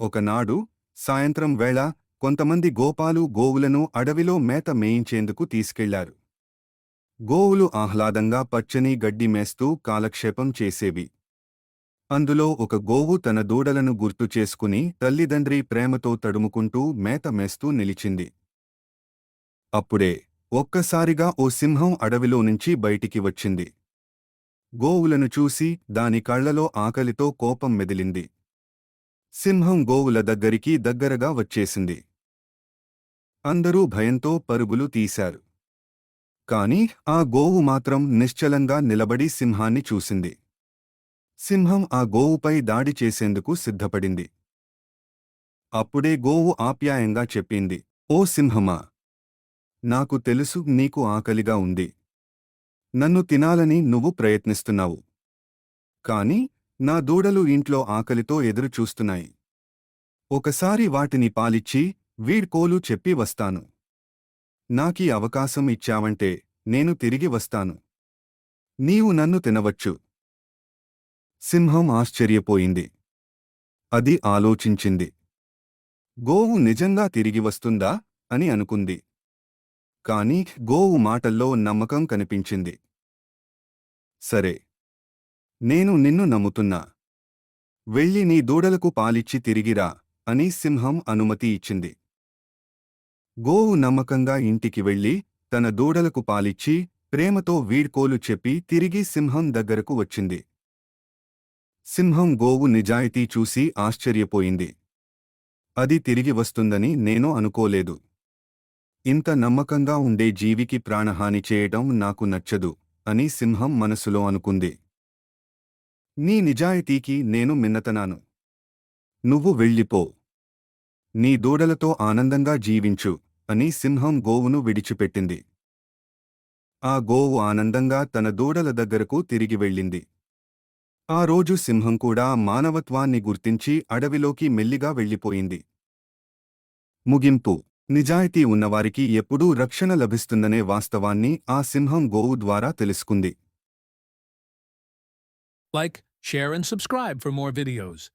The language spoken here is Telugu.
ఒకనాడు సాయంత్రం వేళ కొంతమంది గోపాలు గోవులను అడవిలో మేత మేయించేందుకు తీసుకెళ్ళారు. గోవులు ఆహ్లాదంగా పచ్చని గడ్డి మేస్తూ కాలక్షేపం చేసేవి. అందులో ఒక గోవు తన దూడలను గుర్తు చేసుకుని తల్లిదండ్రి ప్రేమతో తడుముకుంటూ మేత మేస్తూ నిలిచింది. అప్పుడే ఒక్కసారిగా ఓ సింహం అడవిలో నుంచి బయటికి వచ్చింది. గోవులను చూసి దాని కళ్ళలో ఆకలితో కోపం మెదిలింది. సింహం గోవుల దగ్గరికి దగ్గరగా వచ్చేసింది. అందరూ భయంతో పరుగులు తీశారు. కాని ఆ గోవు మాత్రం నిశ్చలంగా నిలబడి సింహాన్ని చూసింది. సింహం ఆ గోవుపై దాడి చేసేందుకు సిద్ధపడింది. అప్పుడే గోవు ఆప్యాయంగా చెప్పింది ఓ సింహమా! నాకు తెలుసు నీకు ఆకలిగా ఉంది. నన్ను తినాలని నువ్వు ప్రయత్నిస్తున్నావు. కాని నా దూడలు ఇంట్లో ఆకలితో ఎదురు చూస్తున్నాయి. ఒకసారి వాటిని పాలిచ్చి వీడ్కోలు చెప్పి వస్తాను. నాకీ అవకాశం ఇచ్చావంటే నేను తిరిగి వస్తాను. నీవు నన్ను తినవచ్చు. సింహం ఆశ్చర్యపోయింది. అది ఆలోచించింది. గోవు నిజంగా తిరిగి వస్తుందా? అని అనుకుంది. కాని గోవు మాటల్లో నమ్మకం కనిపించింది. సరే నేను నిన్ను నమ్ముతున్నా. వెళ్ళి నీ దూడలకు పాలిచ్చి తిరిగిరా అని సింహం అనుమతి ఇచ్చింది. గోవు నమ్మకంగా ఇంటికి వెళ్ళి తన దూడలకు పాలిచ్చి ప్రేమతో వీడ్కోలు చెప్పి తిరిగి సింహం దగ్గరకు వచ్చింది. సింహం గోవు నిజాయితీ చూసి ఆశ్చర్యపోయింది. అది తిరిగి వస్తుందని నేను అనుకోలేదు. ఇంత నమ్మకంగా ఉండే జీవికి ప్రాణహాని చేయటం నాకు నచ్చదు అని సింహం మనసులో అనుకుంది. నీ నిజాయితీకి నేను మిన్నతనాను. నువ్వు వెళ్ళిపో. నీ దూడలతో ఆనందంగా జీవించు అని సింహం గోవును విడిచిపెట్టింది. ఆ గోవు ఆనందంగా తన దూడల దగ్గరకు తిరిగి వెళ్ళింది. ఆ రోజు సింహం కూడా మానవత్వాన్ని గుర్తించి అడవిలోకి మెల్లిగా వెళ్ళిపోయింది. ముగింపు. నిజాయితీ ఉన్నవారికి ఎప్పుడూ రక్షణ లభిస్తుందనే వాస్తవాన్ని ఆ సింహం గోవు ద్వారా తెలుసుకుంది. Like share, and subscribe for more videos.